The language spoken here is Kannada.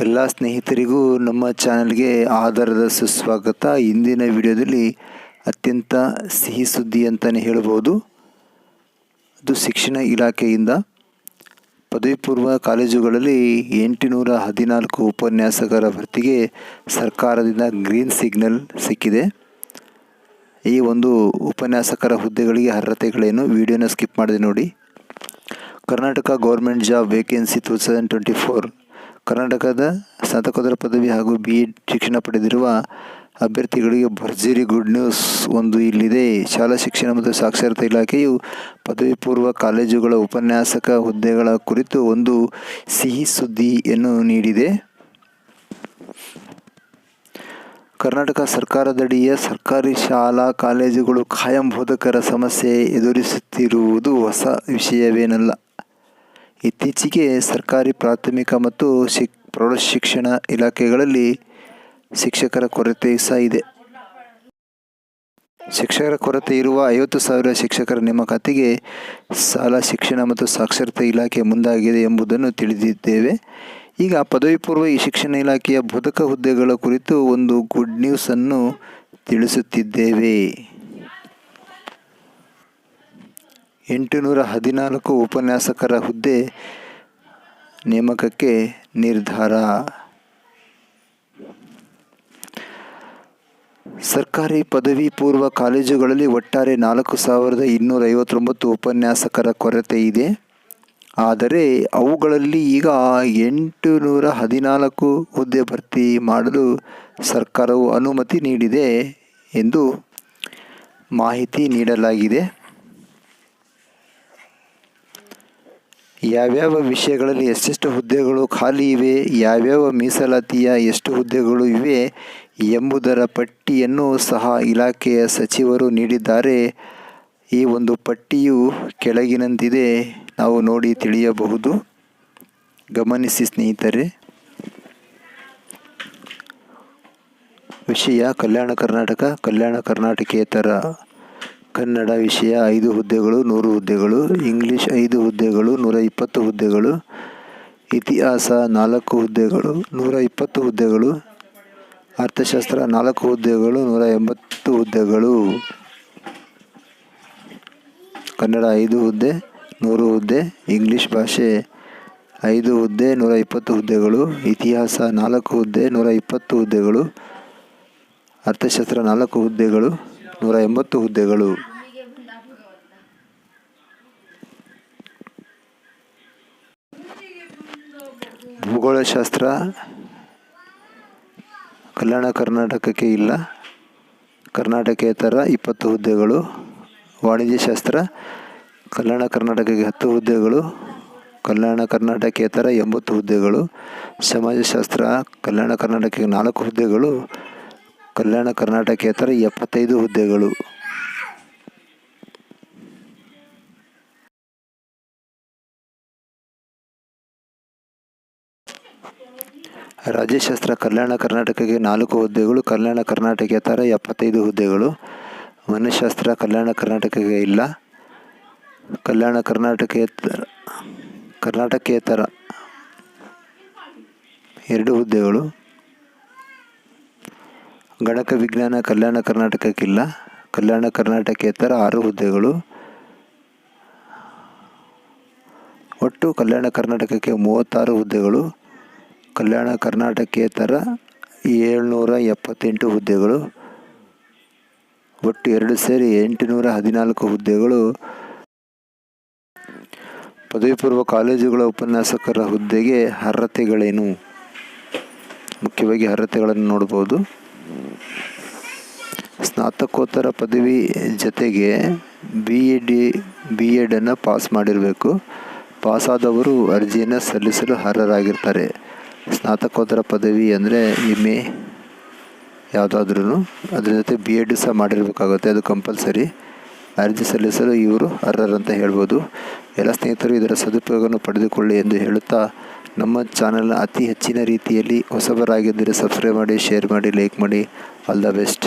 ಎಲ್ಲ ಸ್ನೇಹಿತರಿಗೂ ನಮ್ಮ ಚಾನಲ್ಗೆ ಆಧಾರದ ಸುಸ್ವಾಗತ. ಇಂದಿನ ವಿಡಿಯೋದಲ್ಲಿ ಅತ್ಯಂತ ಸಿಹಿ ಸುದ್ದಿ ಅಂತಲೇ ಹೇಳ್ಬೋದು. ಅದು ಶಿಕ್ಷಣ ಇಲಾಖೆಯಿಂದ. ಪದವಿ ಪೂರ್ವ ಕಾಲೇಜುಗಳಲ್ಲಿ ಎಂಟುನೂರ ಹದಿನಾಲ್ಕು ಉಪನ್ಯಾಸಕರ ಭರ್ತಿಗೆ ಸರ್ಕಾರದಿಂದ ಗ್ರೀನ್ ಸಿಗ್ನಲ್ ಸಿಕ್ಕಿದೆ. ಈ ಒಂದು ಉಪನ್ಯಾಸಕರ ಹುದ್ದೆಗಳಿಗೆ ಅರ್ಹತೆಗಳೇನು ವಿಡಿಯೋನ ಸ್ಕಿಪ್ ಮಾಡಿದೆ ನೋಡಿ. Karnataka government job vacancy two thousand twenty four ಕರ್ನಾಟಕದ ಸ್ನಾತಕೋತ್ತರ ಪದವಿ ಹಾಗೂ ಬಿ ಎಡ್ ಶಿಕ್ಷಣ ಪಡೆದಿರುವ ಅಭ್ಯರ್ಥಿಗಳಿಗೆ ಭರ್ಜರಿ ಗುಡ್ ನ್ಯೂಸ್ ಒಂದು ಇಲ್ಲಿದೆ. ಶಾಲಾ ಶಿಕ್ಷಣ ಮತ್ತು ಸಾಕ್ಷರತಾ ಇಲಾಖೆಯು ಪದವಿ ಪೂರ್ವ ಕಾಲೇಜುಗಳ ಉಪನ್ಯಾಸಕ ಹುದ್ದೆಗಳ ಕುರಿತು ಒಂದು ಸಿಹಿ ಸುದ್ದಿಯನ್ನು ನೀಡಿದೆ. ಕರ್ನಾಟಕ ಸರ್ಕಾರದಡಿಯ ಸರ್ಕಾರಿ ಶಾಲಾ ಕಾಲೇಜುಗಳು ಖಾಯಂ ಬೋಧಕರ ಸಮಸ್ಯೆ ಎದುರಿಸುತ್ತಿರುವುದು ಹೊಸ ವಿಷಯವೇನಲ್ಲ. ಇತ್ತೀಚೆಗೆ ಸರ್ಕಾರಿ ಪ್ರಾಥಮಿಕ ಮತ್ತು ಶಿಕ್, ಪ್ರೌಢಶಿಕ್ಷಣ ಇಲಾಖೆಗಳಲ್ಲಿ ಶಿಕ್ಷಕರ ಕೊರತೆ ಸಹ ಇದೆ. ಶಿಕ್ಷಕರ ಕೊರತೆ ಇರುವ ಐವತ್ತು ಸಾವಿರ ಶಿಕ್ಷಕರ ನೇಮಕಾತಿಗೆ ಶಾಲಾ ಶಿಕ್ಷಣ ಮತ್ತು ಸಾಕ್ಷರತಾ ಇಲಾಖೆ ಮುಂದಾಗಿದೆ ಎಂಬುದನ್ನು ತಿಳಿದಿದ್ದೇವೆ. ಈಗ ಪದವಿ ಪೂರ್ವ ಈ ಶಿಕ್ಷಣ ಇಲಾಖೆಯ ಬೋಧಕ ಹುದ್ದೆಗಳ ಕುರಿತು ಒಂದು ಗುಡ್ ನ್ಯೂಸನ್ನು ತಿಳಿಸುತ್ತಿದ್ದೇವೆ. ಎಂಟುನೂರ ಹದಿನಾಲ್ಕು ಉಪನ್ಯಾಸಕರ ಹುದ್ದೆ ನೇಮಕಕ್ಕೆ ನಿರ್ಧಾರ. ಸರ್ಕಾರಿ ಪದವಿ ಪೂರ್ವ ಕಾಲೇಜುಗಳಲ್ಲಿ ಒಟ್ಟಾರೆ ನಾಲ್ಕು ಸಾವಿರದ ಇನ್ನೂರ ಐವತ್ತೊಂಬತ್ತು ಉಪನ್ಯಾಸಕರ ಕೊರತೆ ಇದೆ. ಆದರೆ ಅವುಗಳಲ್ಲಿ ಈಗ ಎಂಟು ನೂರ ಹದಿನಾಲ್ಕು ಹುದ್ದೆ ಭರ್ತಿ ಮಾಡಲು ಸರ್ಕಾರವು ಅನುಮತಿ ನೀಡಿದೆ ಎಂದು ಮಾಹಿತಿ ನೀಡಲಾಗಿದೆ. ಯಾವ್ಯಾವ ವಿಷಯಗಳಲ್ಲಿ ಎಷ್ಟೆಷ್ಟು ಹುದ್ದೆಗಳು ಖಾಲಿ ಇವೆ, ಯಾವ್ಯಾವ ಮೀಸಲಾತಿಯ ಎಷ್ಟು ಹುದ್ದೆಗಳು ಇವೆ ಎಂಬುದರ ಪಟ್ಟಿಯನ್ನು ಸಹ ಇಲಾಖೆಯ ಸಚಿವರು ನೀಡಿದ್ದಾರೆ. ಈ ಒಂದು ಪಟ್ಟಿಯು ಕೆಳಗಿನಂತಿದೆ. ನಾವು ನೋಡಿ ತಿಳಿಯಬಹುದು. ಗಮನಿಸಿ ಸ್ನೇಹಿತರೆ. ವಿಷಯ ಕಲ್ಯಾಣ ಕರ್ನಾಟಕ, ಕಲ್ಯಾಣ ಕರ್ನಾಟಕೇತರ ಕನ್ನಡ ವಿಷಯ ಐದು ಹುದ್ದೆಗಳು, ನೂರು ಹುದ್ದೆಗಳು, ಇಂಗ್ಲೀಷ್ ಐದು ಹುದ್ದೆಗಳು, ನೂರ ಇಪ್ಪತ್ತು ಹುದ್ದೆಗಳು, ಇತಿಹಾಸ ನಾಲ್ಕು ಹುದ್ದೆಗಳು, ನೂರ ಇಪ್ಪತ್ತು ಹುದ್ದೆಗಳು, ಅರ್ಥಶಾಸ್ತ್ರ ನಾಲ್ಕು ಹುದ್ದೆಗಳು, ನೂರ ಎಂಬತ್ತು ಹುದ್ದೆಗಳು. ಕನ್ನಡ ಐದು ಹುದ್ದೆ, ನೂರು ಹುದ್ದೆ, ಇಂಗ್ಲೀಷ್ ಭಾಷೆ ಐದು ಹುದ್ದೆ, ನೂರ ಇಪ್ಪತ್ತು ಹುದ್ದೆಗಳು, ಇತಿಹಾಸ ನಾಲ್ಕು ಹುದ್ದೆ, ನೂರ ಇಪ್ಪತ್ತು ಹುದ್ದೆಗಳು, ಅರ್ಥಶಾಸ್ತ್ರ ನಾಲ್ಕು ಹುದ್ದೆಗಳು. ನೂರ ಎಂಬತ್ತು ಹುದ್ದೆಗಳು. ಭೂಗೋಳಶಾಸ್ತ್ರ, ಕಲ್ಯಾಣ ಕರ್ನಾಟಕಕ್ಕೆ ಇಲ್ಲ. ಕರ್ನಾಟಕೇತರ ಇಪ್ಪತ್ತು ಹುದ್ದೆಗಳು. ವಾಣಿಜ್ಯಶಾಸ್ತ್ರ, ಕಲ್ಯಾಣ ಕರ್ನಾಟಕಕ್ಕೆ ಹತ್ತು ಹುದ್ದೆಗಳು. ಕಲ್ಯಾಣ ಕರ್ನಾಟಕೇತರ ಎಂಬತ್ತು ಹುದ್ದೆಗಳು. ಸಮಾಜಶಾಸ್ತ್ರ, ಕಲ್ಯಾಣ ಕರ್ನಾಟಕಕ್ಕೆ ನಾಲ್ಕು ಹುದ್ದೆಗಳು. ಕಲ್ಯಾಣ ಕರ್ನಾಟಕೇತರ ಎಪ್ಪತ್ತೈದು ಹುದ್ದೆಗಳು. ರಾಜ್ಯಶಾಸ್ತ್ರ ಕಲ್ಯಾಣ ಕರ್ನಾಟಕಕ್ಕೆ ನಾಲ್ಕು ಹುದ್ದೆಗಳು, ಕಲ್ಯಾಣ ಕರ್ನಾಟಕೇತರ ಎಪ್ಪತ್ತೈದು ಹುದ್ದೆಗಳು. ಮನಃಶಾಸ್ತ್ರ ಕಲ್ಯಾಣ ಕರ್ನಾಟಕಕ್ಕೆ ಇಲ್ಲ. ಕಲ್ಯಾಣ ಕರ್ನಾಟಕೇತರ ಕರ್ನಾಟಕೇತರ ಎರಡು ಹುದ್ದೆಗಳು. ಗಣಕ ವಿಜ್ಞಾನ, ಕಲ್ಯಾಣ ಕರ್ನಾಟಕಕ್ಕಿಲ್ಲ. ಕಲ್ಯಾಣ ಕರ್ನಾಟಕೇತರ ಆರು ಹುದ್ದೆಗಳು. ಒಟ್ಟು ಕಲ್ಯಾಣ ಕರ್ನಾಟಕಕ್ಕೆ ಮೂವತ್ತಾರು ಹುದ್ದೆಗಳು. ಕಲ್ಯಾಣ ಕರ್ನಾಟಕೇತರ ಏಳ್ನೂರ ಎಪ್ಪತ್ತೆಂಟು ಹುದ್ದೆಗಳು. ಒಟ್ಟು ಎರಡು ಸೇರಿ ಎಂಟುನೂರ ಹದಿನಾಲ್ಕು ಹುದ್ದೆಗಳು. ಪದವಿ ಪೂರ್ವ ಕಾಲೇಜುಗಳ ಉಪನ್ಯಾಸಕರ ಹುದ್ದೆಗೆ ಅರ್ಹತೆಗಳೇನು? ಮುಖ್ಯವಾಗಿ ಅರ್ಹತೆಗಳನ್ನು ನೋಡ್ಬೋದು. ಸ್ನಾತಕೋತ್ತರ ಪದವಿ ಜೊತೆಗೆ ಬಿ ಎ ಡಿ ಬಿ ಎಡನ್ನು ಪಾಸ್ ಮಾಡಿರಬೇಕು ಪಾಸಾದವರು ಅರ್ಜಿಯನ್ನು ಸಲ್ಲಿಸಲು ಅರ್ಹರಾಗಿರ್ತಾರೆ. ಸ್ನಾತಕೋತ್ತರ ಪದವಿ ಅಂದರೆ ಎಂ ಎ ಯಾವುದಾದ್ರೂ ಅದ್ರ ಜೊತೆ ಬಿ ಎಡ್ ಸಹ ಮಾಡಿರಬೇಕಾಗುತ್ತೆ, ಅದು ಕಂಪಲ್ಸರಿ ಅರ್ಜಿ ಸಲ್ಲಿಸಲು ಇವರು ಅರ್ಹರಂತ ಹೇಳ್ಬೋದು. ಎಲ್ಲ ಸ್ನೇಹಿತರು ಇದರ ಸದುಪಯೋಗವನ್ನು ಪಡೆದುಕೊಳ್ಳಿ ಎಂದು ಹೇಳುತ್ತಾ ನಮ್ಮ ಚಾನಲ್ನ ಅತಿ ಹೆಚ್ಚಿನ ರೀತಿಯಲ್ಲಿ ಹೊಸಬರಾಗಿದ್ದರೆ ಸಬ್ಸ್ಕ್ರೈಬ್ ಮಾಡಿ ಶೇರ್ ಮಾಡಿ ಲೈಕ್ ಮಾಡಿ. All the best